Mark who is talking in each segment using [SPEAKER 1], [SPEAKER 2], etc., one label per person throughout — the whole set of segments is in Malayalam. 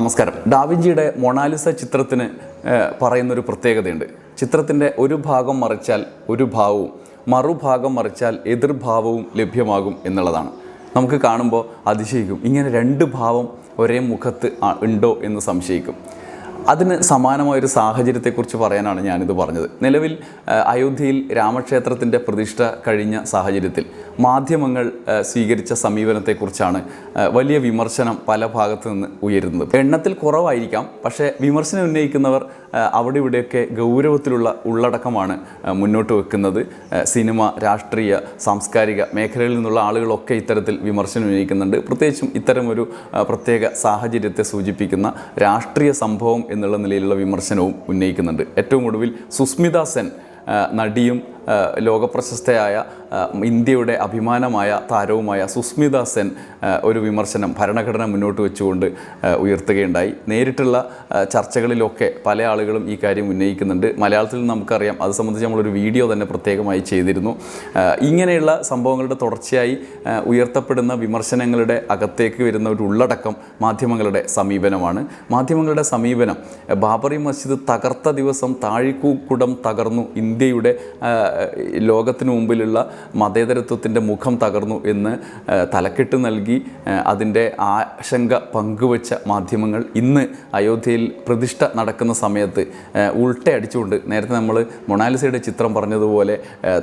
[SPEAKER 1] നമസ്കാരം. ഡാവിഞ്ചിയുടെ മൊണാലിസ ചിത്രത്തിന് പറയുന്നൊരു പ്രത്യേകതയുണ്ട്. ചിത്രത്തിന്റെ ഒരു ഭാഗം മറിച്ചാൽ ഒരു ഭാവവും മറുഭാഗം മറിച്ചാൽ എതിർഭാവവും ലഭ്യമാകും എന്നുള്ളതാണ്. നമുക്ക് കാണുമ്പോൾ അതിശയിക്കും. ഇങ്ങനെ രണ്ട് ഭാവം ഒരേ മുഖത്ത് ഉണ്ടോ എന്ന് സംശയിക്കും. അതിന് സമാനമായ ഒരു സാഹചര്യത്തെക്കുറിച്ച് പറയാനാണ് ഞാനിത് പറഞ്ഞത്. നിലവിൽ അയോധ്യയിൽ രാമക്ഷേത്രത്തിന്റെ പ്രതിഷ്ഠ കഴിഞ്ഞ സാഹചര്യത്തിൽ മാധ്യമങ്ങൾ സ്വീകരിച്ച സമീപനത്തെക്കുറിച്ചാണ് വലിയ വിമർശനം പല ഭാഗത്തു നിന്ന് ഉയരുന്നത്. എണ്ണത്തിൽ കുറവായിരിക്കാം പക്ഷേ വിമർശനം ഉന്നയിക്കുന്നവർ അവിടെ ഇവിടെയൊക്കെ ഗൗരവത്തിലുള്ള ഉള്ളടക്കമാണ് മുന്നോട്ട് വെക്കുന്നത്. സിനിമ രാഷ്ട്രീയ സാംസ്കാരിക മേഖലയിൽ നിന്നുള്ള ആളുകളൊക്കെ ഇത്തരത്തിൽ വിമർശനം ഉന്നയിക്കുന്നുണ്ട്. പ്രത്യേകിച്ചും ഇത്തരമൊരു പ്രത്യേക സാഹചര്യത്തെ സൂചിപ്പിക്കുന്ന രാഷ്ട്രീയ സംഭവം എന്നുള്ള നിലയിലുള്ള വിമർശനവും ഉന്നയിക്കുന്നുണ്ട്. ഏറ്റവും ഒടുവിൽ സുസ്മിത സെൻ നടിയും ലോകപ്രശസ്തയായ ഇന്ത്യയുടെ അഭിമാനമായ താരവുമായ സുസ്മിത സെൻ ഒരു വിമർശനം ഭരണഘടന മുന്നോട്ട് വെച്ചുകൊണ്ട് ഉയർത്തുകയുണ്ടായി. നേരിട്ടുള്ള ചർച്ചകളിലൊക്കെ പല ആളുകളും ഈ കാര്യം ഉന്നയിക്കുന്നുണ്ട്. മലയാളത്തിൽ നമുക്കറിയാം അത് സംബന്ധിച്ച് നമ്മളൊരു വീഡിയോ തന്നെ പ്രത്യേകമായി ചെയ്തിരുന്നു. ഇങ്ങനെയുള്ള സംഭവങ്ങളുടെ തുടർച്ചയായി ഉയർത്തപ്പെടുന്ന വിമർശനങ്ങളുടെ അകത്തേക്ക് വരുന്ന ഒരു ഉള്ളടക്കം മാധ്യമങ്ങളുടെ സമീപനമാണ്. മാധ്യമങ്ങളുടെ സമീപനം ബാബറി മസ്ജിദ് തകർത്ത ദിവസം താഴിക്കൂക്കുടം തകർന്നു ഇന്ത്യയുടെ ലോകത്തിന് മുമ്പിലുള്ള മതേതരത്വത്തിന്റെ മുഖം തകർന്നു എന്ന് തലക്കെട്ട് നൽകി അതിന്റെ ആശങ്ക പങ്കുവച്ച മാധ്യമങ്ങൾ ഇന്ന് അയോധ്യയിൽ പ്രതിഷ്ഠ നടക്കുന്ന സമയത്ത് ഉൾട്ടയടിച്ചുകൊണ്ട് നേരത്തെ നമ്മൾ മൊണാലിസയുടെ ചിത്രം പറഞ്ഞതുപോലെ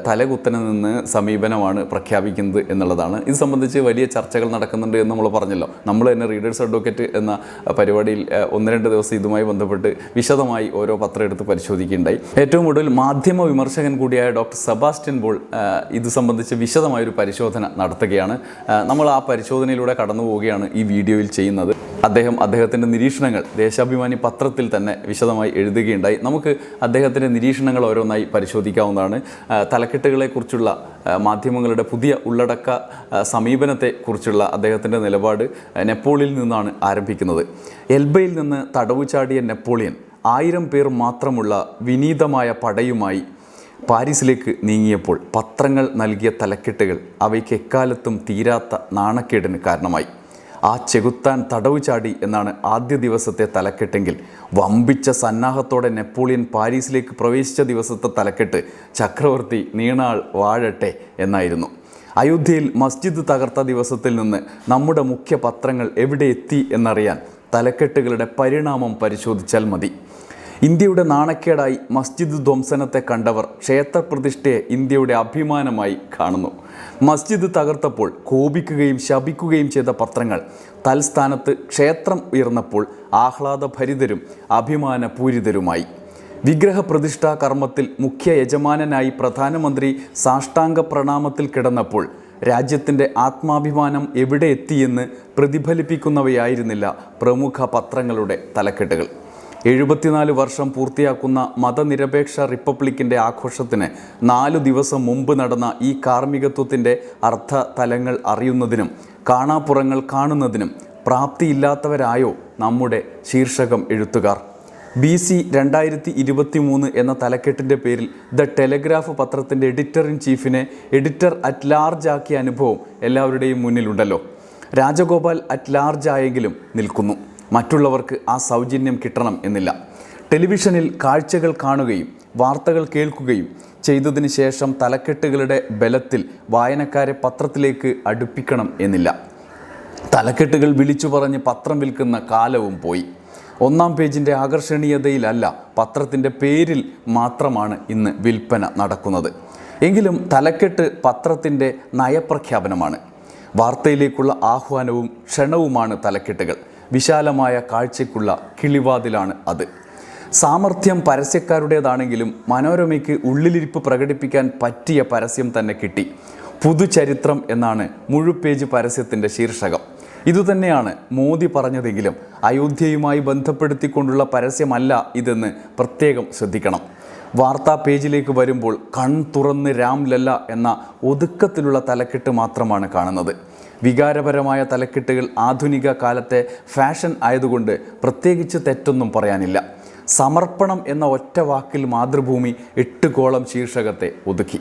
[SPEAKER 1] തലകുത്തന നിന്ന് സമീപനമാണ് പ്രഖ്യാപിക്കുന്നത് എന്നുള്ളതാണ്. ഇത് സംബന്ധിച്ച് വലിയ ചർച്ചകൾ നടക്കുന്നുണ്ട് എന്ന് നമ്മൾ പറഞ്ഞല്ലോ. നമ്മൾ തന്നെ റീഡേഴ്സ് അഡ്വക്കേറ്റ് എന്ന പരിപാടിയിൽ ഒന്ന് രണ്ട് ദിവസം ഇതുമായി ബന്ധപ്പെട്ട് വിശദമായി ഓരോ പത്രം എടുത്ത് പരിശോധിക്കുകയുണ്ടായി. ഏറ്റവും കൂടുതൽ മാധ്യമ വിമർശകൻ കൂടിയായ ഡോക്ടർ സെബാസ്റ്റ്യൻ ബോൾ ഇത് സംബന്ധിച്ച് വിശദമായൊരു പരിശോധന നടത്തുകയാണ്. നമ്മൾ ആ പരിശോധനയിലൂടെ കടന്നു പോവുകയാണ് ഈ വീഡിയോയിൽ ചെയ്യുന്നത്. അദ്ദേഹം അദ്ദേഹത്തിന്റെ നിരീക്ഷണങ്ങൾ ദേശാഭിമാനി പത്രത്തിൽ തന്നെ വിശദമായി എഴുതുകയുണ്ടായി. നമുക്ക് അദ്ദേഹത്തിന്റെ നിരീക്ഷണങ്ങൾ ഓരോന്നായി പരിശോധിക്കാവുന്നതാണ്. തലക്കെട്ടുകളെക്കുറിച്ചുള്ള മാധ്യമങ്ങളുടെ പുതിയ ഉള്ളടക്ക സമീപനത്തെ സമീപനത്തെക്കുറിച്ചുള്ള അദ്ദേഹത്തിന്റെ നിലപാട് നെപ്പോളിയിൽ നിന്നാണ് ആരംഭിക്കുന്നത്. എൽബയിൽ നിന്ന് തടവുചാടിയ നെപ്പോളിയൻ ആയിരം പേർ മാത്രമുള്ള വിനീതമായ പടയുമായി പാരീസിലേക്ക് നീങ്ങിയപ്പോൾ പത്രങ്ങൾ നൽകിയ തലക്കെട്ടുകൾ അവയ്ക്ക് എക്കാലത്തും തീരാത്ത നാണക്കേടിന് കാരണമായി. ആ ചെകുത്താൻ തടവു ചാടി എന്നാണ് ആദ്യ ദിവസത്തെ തലക്കെട്ടെങ്കിൽ. വമ്പിച്ച സന്നാഹത്തോടെ നെപ്പോളിയൻ പാരീസിലേക്ക് പ്രവേശിച്ച ദിവസത്തെ തലക്കെട്ട് ചക്രവർത്തി നീണാൾ വാഴട്ടെ എന്നായിരുന്നു. അയോധ്യയിൽ മസ്ജിദ് തകർത്ത ദിവസത്തിൽ നിന്ന് നമ്മുടെ മുഖ്യ പത്രങ്ങൾ എവിടെ എത്തി എന്നറിയാൻ തലക്കെട്ടുകളുടെ പരിണാമം പരിശോധിച്ചാൽ മതി. ഇന്ത്യയുടെ നാണക്കേടായി മസ്ജിദ് ധ്വംസനത്തെ കണ്ടവർ ക്ഷേത്രപ്രതിഷ്ഠയെ ഇന്ത്യയുടെ അഭിമാനമായി കാണുന്നു. മസ്ജിദ് തകർത്തപ്പോൾ കോപിക്കുകയും ശപിക്കുകയും ചെയ്ത പത്രങ്ങൾ തൽസ്ഥാനത്ത് ക്ഷേത്രം ഉയർന്നപ്പോൾ ആഹ്ലാദഭരിതരും അഭിമാനപൂരിതരുമായി. വിഗ്രഹ പ്രതിഷ്ഠാ കർമ്മത്തിൽ മുഖ്യ യജമാനനായി പ്രധാനമന്ത്രി സാഷ്ടാംഗ പ്രണാമത്തിൽ കിടന്നപ്പോൾ രാജ്യത്തിന്റെ ആത്മാഭിമാനം എവിടെ എത്തിയെന്ന് പ്രതിഫലിപ്പിക്കുന്നവയായിരുന്നില്ല പ്രമുഖ പത്രങ്ങളുടെ തലക്കെട്ടുകൾ. എഴുപത്തിനാല് വർഷം പൂർത്തിയാക്കുന്ന മതനിരപേക്ഷ റിപ്പബ്ലിക്കിന്റെ ആഘോഷത്തിന് നാലു ദിവസം മുമ്പ് നടന്ന ഈ കാർമ്മികത്വത്തിന്റെ അർത്ഥ തലങ്ങൾ അറിയുന്നതിനും കാണാപ്പുറങ്ങൾ കാണുന്നതിനും പ്രാപ്തിയില്ലാത്തവരായോ നമ്മുടെ ശീർഷകം എഴുത്തുകാർ. ബി സി രണ്ടായിരത്തി ഇരുപത്തി മൂന്ന് എന്ന തലക്കെട്ടിന്റെ പേരിൽ ദ ടെലഗ്രാഫ് പത്രത്തിന്റെ എഡിറ്റർ ഇൻ ചീഫിനെ എഡിറ്റർ അറ്റ് ലാർജ് ആക്കിയ അനുഭവം എല്ലാവരുടെയും മുന്നിലുണ്ടല്ലോ. രാജഗോപാൽ അറ്റ് ലാർജ് ആയെങ്കിലും നിൽക്കുന്നു. മറ്റുള്ളവർക്ക് ആ സൗജന്യം കിട്ടണം എന്നില്ല. ടെലിവിഷനിൽ കാഴ്ചകൾ കാണുകയും വാർത്തകൾ കേൾക്കുകയും ചെയ്തതിന് ശേഷം തലക്കെട്ടുകളുടെ ബലത്തിൽ വായനക്കാരെ പത്രത്തിലേക്ക് അടുപ്പിക്കണം എന്നില്ല. തലക്കെട്ടുകൾ വിളിച്ചു പറഞ്ഞ് പത്രം വിൽക്കുന്ന കാലവും പോയി. ഒന്നാം പേജിന്റെ ആകർഷണീയതയിലല്ല പത്രത്തിന്റെ പേരിൽ മാത്രമാണ് ഇന്ന് വിൽപ്പന നടക്കുന്നത്. എങ്കിലും തലക്കെട്ട് പത്രത്തിന്റെ നയപ്രഖ്യാപനമാണ്. വാർത്തയിലേക്കുള്ള ആഹ്വാനവും ക്ഷണവുമാണ് തലക്കെട്ടുകൾ. വിശാലമായ കാഴ്ചയ്ക്കുള്ള കിളിവാതിലാണ് അത്. സാമർഥ്യം പരസ്യക്കാരുടേതാണെങ്കിലും മനോരമയ്ക്ക് ഉള്ളിലിരിപ്പ് പ്രകടിപ്പിക്കാൻ പറ്റിയ പരസ്യം തന്നെ കിട്ടി. പുതുചരിത്രം എന്നാണ് മുഴുപേജ് പരസ്യത്തിന്റെ ശീർഷകം. ഇതുതന്നെയാണ് മോദി പറഞ്ഞതെങ്കിലും അയോധ്യയുമായി ബന്ധപ്പെടുത്തിക്കൊണ്ടുള്ള പരസ്യമല്ല ഇതെന്ന് പ്രത്യേകം ശ്രദ്ധിക്കണം. വാർത്താ പേജിലേക്ക് വരുമ്പോൾ കൺ തുറന്ന് രാംലല്ല എന്ന ഒതുക്കത്തിലുള്ള തലക്കെട്ട് മാത്രമാണ് കാണുന്നത്. വികാരപരമായ തലക്കെട്ടുകൾ ആധുനിക കാലത്തെ ഫാഷൻ ആയതുകൊണ്ട് പ്രത്യേകിച്ച് തെറ്റൊന്നും പറയാനില്ല. സമർപ്പണം എന്ന ഒറ്റ വാക്കിൽ മാതൃഭൂമി എട്ട് കോളം ശീർഷകത്തെ ഒതുക്കി.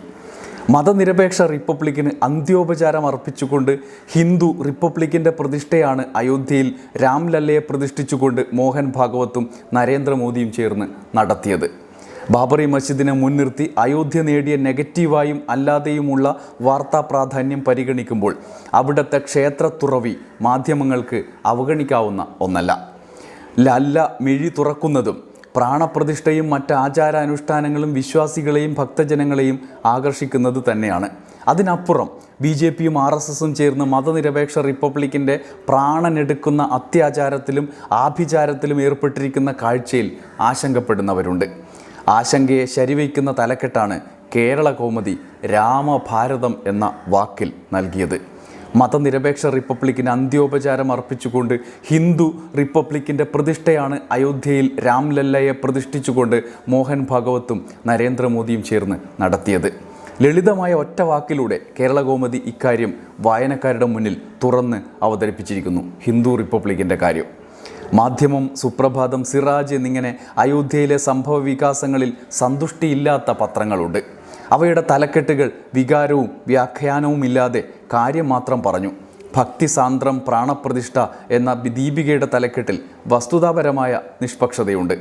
[SPEAKER 1] മതനിരപേക്ഷ റിപ്പബ്ലിക്കിന് അന്ത്യോപചാരം അർപ്പിച്ചുകൊണ്ട് ഹിന്ദു റിപ്പബ്ലിക്കിന്റെ പ്രതിഷ്ഠയാണ് അയോധ്യയിൽ രാംലല്ലയെ പ്രതിഷ്ഠിച്ചുകൊണ്ട് മോഹൻ ഭാഗവത്തും നരേന്ദ്രമോദിയും ചേർന്ന് നടത്തിയത്. ബാബറി മസ്ജിദിനെ മുൻനിർത്തി അയോധ്യ നേടിയ നെഗറ്റീവായും അല്ലാതെയുമുള്ള വാർത്താ പ്രാധാന്യം പരിഗണിക്കുമ്പോൾ അവിടുത്തെ ക്ഷേത്രത്തുറവി മാധ്യമങ്ങൾക്ക് അവഗണിക്കാവുന്ന ഒന്നല്ല. ലല്ല മിഴി തുറക്കുന്നതും പ്രാണപ്രതിഷ്ഠയും മറ്റ് ആചാരാനുഷ്ഠാനങ്ങളും വിശ്വാസികളെയും ഭക്തജനങ്ങളെയും ആകർഷിക്കുന്നത് തന്നെയാണ്. അതിനപ്പുറം ബി ജെ പിയും ആർ എസ് എസും ചേർന്ന് മതനിരപേക്ഷ റിപ്പബ്ലിക്കിന്റെ പ്രാണനെടുക്കുന്ന അത്യാചാരത്തിലും ആഭിചാരത്തിലും ഏർപ്പെട്ടിരിക്കുന്ന കാഴ്ചയിൽ ആശങ്കപ്പെടുന്നവരുണ്ട്. ആശങ്കയെ ശരിവയ്ക്കുന്ന തലക്കെട്ടാണ് കേരള കോമതി രാമഭാരതം എന്ന വാക്കിൽ നൽകിയത്. മതനിരപേക്ഷ റിപ്പബ്ലിക്കിന് അന്ത്യോപചാരം അർപ്പിച്ചുകൊണ്ട് ഹിന്ദു റിപ്പബ്ലിക്കിന്റെ പ്രതിഷ്ഠയാണ് അയോധ്യയിൽ രാംലല്ലയെ പ്രതിഷ്ഠിച്ചുകൊണ്ട് മോഹൻ ഭാഗവത്തും നരേന്ദ്രമോദിയും ചേർന്ന് നടത്തിയത്. ലളിതമായ ഒറ്റ വാക്കിലൂടെ കേരള ഇക്കാര്യം വായനക്കാരുടെ മുന്നിൽ തുറന്ന് അവതരിപ്പിച്ചിരിക്കുന്നു ഹിന്ദു റിപ്പബ്ലിക്കിന്റെ കാര്യം. മാധ്യമം സുപ്രഭാതം സിറാജ് എന്നിങ്ങനെ അയോധ്യയിലെ സംഭവ വികാസങ്ങളിൽ സന്തുഷ്ടിയില്ലാത്ത പത്രങ്ങളുണ്ട്. അവയുടെ തലക്കെട്ടുകൾ വികാരവും വ്യാഖ്യാനവും ഇല്ലാതെ കാര്യം മാത്രം പറഞ്ഞു. ഭക്തി സാന്ദ്രം പ്രാണപ്രതിഷ്ഠ എന്ന ദീപികയുടെ തലക്കെട്ടിൽ വസ്തുതാപരമായ നിഷ്പക്ഷതയുണ്ട്.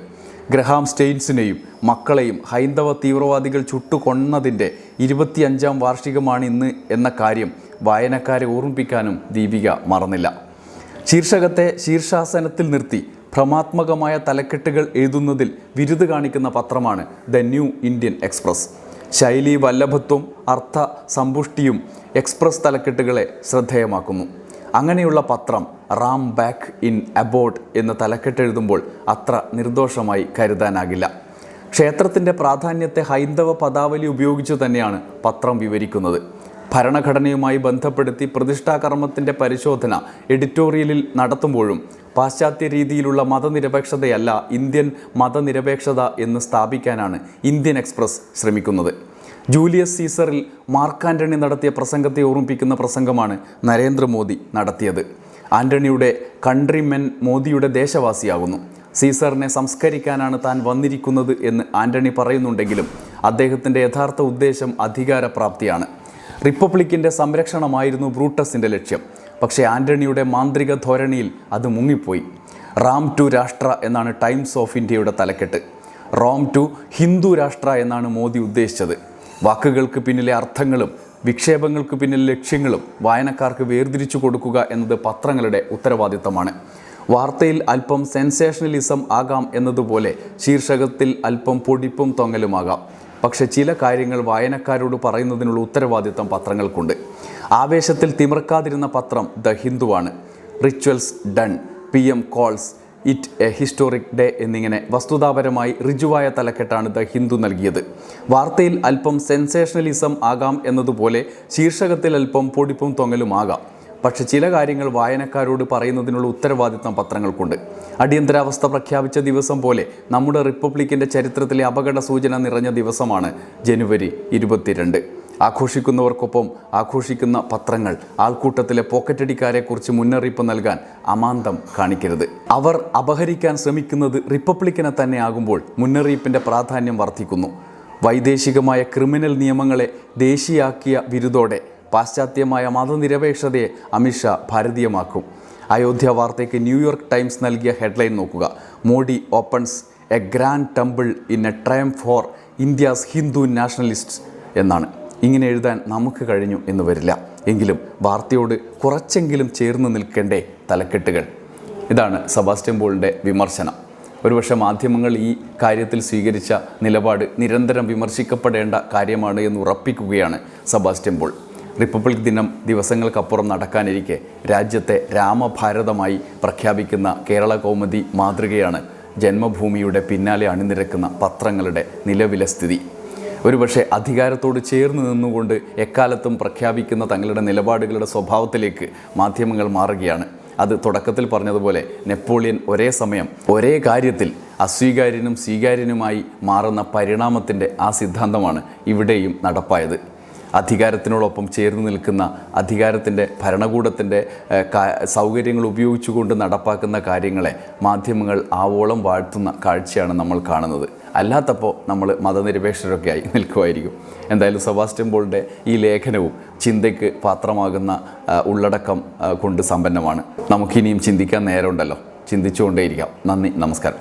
[SPEAKER 1] ഗ്രഹാം സ്റ്റെയിൻസിനെയും മക്കളെയും ഹൈന്ദവ തീവ്രവാദികൾ ചുട്ടുകൊന്നതിന്റെ ഇരുപത്തിയഞ്ചാം വാർഷികമാണ് ഇന്ന് എന്ന കാര്യം വായനക്കാരെ ഓർമ്മിപ്പിക്കാനും ദീപിക മറന്നില്ല. ശീർഷകത്തെ ശീർഷാസനത്തിൽ നിർത്തി ഭ്രമാത്മകമായ തലക്കെട്ടുകൾ എഴുതുന്നതിൽ വിരുത് കാണിക്കുന്ന പത്രമാണ് ദ ന്യൂ ഇന്ത്യൻ എക്സ്പ്രസ്. ശൈലി വല്ലഭത്വം അർത്ഥ സമ്പുഷ്ടിയും എക്സ്പ്രസ് തലക്കെട്ടുകളെ ശ്രദ്ധേയമാക്കുന്നു. അങ്ങനെയുള്ള പത്രം റാം ബാക്ക് ഇൻ അബോട്ട് തലക്കെട്ട് തലക്കെട്ടെഴുതുമ്പോൾ അത്ര നിർദോഷമായി കരുതാനാകില്ല. ക്ഷേത്രത്തിന്റെ പ്രാധാന്യത്തെ ഹൈന്ദവ പദാവലി ഉപയോഗിച്ചു തന്നെയാണ് പത്രം വിവരിക്കുന്നത്. ഭരണഘടനയുമായി ബന്ധപ്പെടുത്തി പ്രതിഷ്ഠാകർമ്മത്തിന്റെ പരിശോധന എഡിറ്റോറിയലിൽ നടത്തുമ്പോഴും പാശ്ചാത്യ രീതിയിലുള്ള മതനിരപേക്ഷതയല്ല ഇന്ത്യൻ മതനിരപേക്ഷത എന്ന് സ്ഥാപിക്കാനാണ് ഇന്ത്യൻ എക്സ്പ്രസ് ശ്രമിക്കുന്നത്. ജൂലിയസ് സീസറിൽ മാർക്ക് ആന്റണി നടത്തിയ പ്രസംഗത്തെ ഓർമ്മിപ്പിക്കുന്ന പ്രസംഗമാണ് നരേന്ദ്രമോദി നടത്തിയത്. ആന്റണിയുടെ കൺട്രിമെൻ മോദിയുടെ ദേശവാസിയാകുന്നു. സീസറിനെ സംസ്കരിക്കാനാണ് താൻ വന്നിരിക്കുന്നത് എന്ന് ആന്റണി പറയുന്നുണ്ടെങ്കിലും അദ്ദേഹത്തിന്റെ യഥാർത്ഥ ഉദ്ദേശം അധികാരപ്രാപ്തിയാണ്. റിപ്പബ്ലിക്കിന്റെ സംരക്ഷണമായിരുന്നു ബ്രൂട്ടസിന്റെ ലക്ഷ്യം. പക്ഷേ ആന്റണിയുടെ മാന്ത്രിക ധോരണിയിൽ അത് മുങ്ങിപ്പോയി. റാം ടു രാഷ്ട്ര എന്നാണ് ടൈംസ് ഓഫ് ഇന്ത്യയുടെ തലക്കെട്ട്. റോം ടു ഹിന്ദു രാഷ്ട്ര എന്നാണ് മോദി ഉദ്ദേശിച്ചത്. വാക്കുകൾക്ക് പിന്നിലെ അർത്ഥങ്ങളും വിക്ഷേപങ്ങൾക്ക് പിന്നിലെ ലക്ഷ്യങ്ങളും വായനക്കാർക്ക് വേർതിരിച്ചു കൊടുക്കുക എന്നത് പത്രങ്ങളുടെ ഉത്തരവാദിത്തമാണ്. വാർത്തയിൽ അല്പം സെൻസേഷണലിസം ആകാം എന്നതുപോലെ ശീർഷകത്തിൽ അല്പം പൊടിപ്പും തൊങ്ങലുമാകാം. പക്ഷെ ചില കാര്യങ്ങൾ വായനക്കാരോട് പറയുന്നതിനുള്ള ഉത്തരവാദിത്തം പത്രങ്ങൾക്കുണ്ട്. ആവേശത്തിൽ തിമിർക്കാതിരുന്ന പത്രം the ഹിന്ദുവാണ്. Rituals done P M calls it a historic day എന്നിങ്ങനെ വസ്തുതാപരമായി ഋജുവായ തലക്കെട്ടാണ് ദ ഹിന്ദു നൽകിയത്. വാർത്തയിൽ അല്പം സെൻസേഷണലിസം ആകാം എന്നതുപോലെ ശീർഷകത്തിൽ അല്പം പൊടിപ്പും തൊങ്ങലുമാകാം പക്ഷെ ചില കാര്യങ്ങൾ വായനക്കാരോട് പറയുന്നതിനുള്ള ഉത്തരവാദിത്തം പത്രങ്ങൾക്കുണ്ട്. അടിയന്തരാവസ്ഥ പ്രഖ്യാപിച്ച ദിവസം പോലെ നമ്മുടെ റിപ്പബ്ലിക്കിന്റെ ചരിത്രത്തിലെ അപകട സൂചന നിറഞ്ഞ ദിവസമാണ് ജനുവരി ഇരുപത്തിരണ്ട്. ആഘോഷിക്കുന്നവർക്കൊപ്പം ആഘോഷിക്കുന്ന പത്രങ്ങൾ ആൾക്കൂട്ടത്തിലെ പോക്കറ്റടിക്കാരെക്കുറിച്ച് മുന്നറിയിപ്പ് നൽകാൻ അമാന്തം കാണിക്കരുത്. അവർ അപഹരിക്കാൻ ശ്രമിക്കുന്നത് റിപ്പബ്ലിക്കിനെ തന്നെ ആകുമ്പോൾ മുന്നറിയിപ്പിന്റെ പ്രാധാന്യം വർദ്ധിക്കുന്നു. വൈദേശികമായ ക്രിമിനൽ നിയമങ്ങളെ ദേശീയാക്കിയ വിരുദോടെ പാശ്ചാത്യമായ മതനിരപേക്ഷതയെ അമിത്ഷാ ഭാരതീയമാക്കും. അയോധ്യ വാർത്തയ്ക്ക് ന്യൂയോർക്ക് ടൈംസ് നൽകിയ ഹെഡ്ലൈൻ നോക്കുക. Modi opens a grand temple in a triumph for India's Hindu nationalists എന്നാണ്. ഇങ്ങനെ എഴുതാൻ നമുക്ക് കഴിഞ്ഞു എന്ന് വരില്ല. എങ്കിലും വാർത്തയോട് കുറച്ചെങ്കിലും ചേർന്ന് നിൽക്കേണ്ടേ തലക്കെട്ടുകൾ. ഇതാണ് സെബാസ്റ്റ്യൻ പോളിന്റെ വിമർശനം. ഒരുപക്ഷെ മാധ്യമങ്ങൾ ഈ കാര്യത്തിൽ സ്വീകരിച്ച നിലപാട് നിരന്തരം വിമർശിക്കപ്പെടേണ്ട കാര്യമാണ് എന്ന് ഉറപ്പിക്കുകയാണ് സെബാസ്റ്റ്യൻ പോൾ. റിപ്പബ്ലിക് ദിനം ദിവസങ്ങൾക്കപ്പുറം നടക്കാനിരിക്കെ രാജ്യത്തെ രാമഭാരതമായി പ്രഖ്യാപിക്കുന്ന കേരള കൗമുദി മാതൃകയാണ് ജന്മഭൂമിയുടെ പിന്നാലെ അണിനിരക്കുന്ന പത്രങ്ങളുടെ നിലവിലെ സ്ഥിതി. ഒരുപക്ഷെ അധികാരത്തോട് ചേർന്ന് നിന്നുകൊണ്ട് എക്കാലത്തും പ്രഖ്യാപിക്കുന്ന തങ്ങളുടെ നിലപാടുകളുടെ സ്വഭാവത്തിലേക്ക് മാധ്യമങ്ങൾ മാറുകയാണ്. അത് തുടക്കത്തിൽ പറഞ്ഞതുപോലെ നെപ്പോളിയൻ ഒരേ സമയം ഒരേ കാര്യത്തിൽ അസ്വീകാര്യനും സ്വീകാര്യനുമായി മാറുന്ന പരിണാമത്തിന്റെ ആ സിദ്ധാന്തമാണ് ഇവിടെയും നടപ്പായത്. അധികാരത്തിനോടൊപ്പം ചേർന്ന് നിൽക്കുന്ന അധികാരത്തിന്റെ ഭരണകൂടത്തിന്റെ സൗകര്യങ്ങൾ ഉപയോഗിച്ചുകൊണ്ട് നടപ്പാക്കുന്ന കാര്യങ്ങളെ മാധ്യമങ്ങൾ ആവോളം വാഴ്ത്തുന്ന കാഴ്ചയാണ് നമ്മൾ കാണുന്നത്. അല്ലാത്തപ്പോൾ നമ്മൾ മതനിരപേക്ഷരൊക്കെ ആയി നിൽക്കുമായിരിക്കും. എന്തായാലും സെബാസ്റ്റ്യൻ പോളിന്റെ ഈ ലേഖനവും ചിന്തയ്ക്ക് പാത്രമാകുന്ന ഉള്ളടക്കം കൊണ്ട് സമ്പന്നമാണ്. നമുക്കിനിയും ചിന്തിക്കാൻ നേരമുണ്ടല്ലോ. ചിന്തിച്ചുകൊണ്ടേയിരിക്കാം. നന്ദി നമസ്കാരം.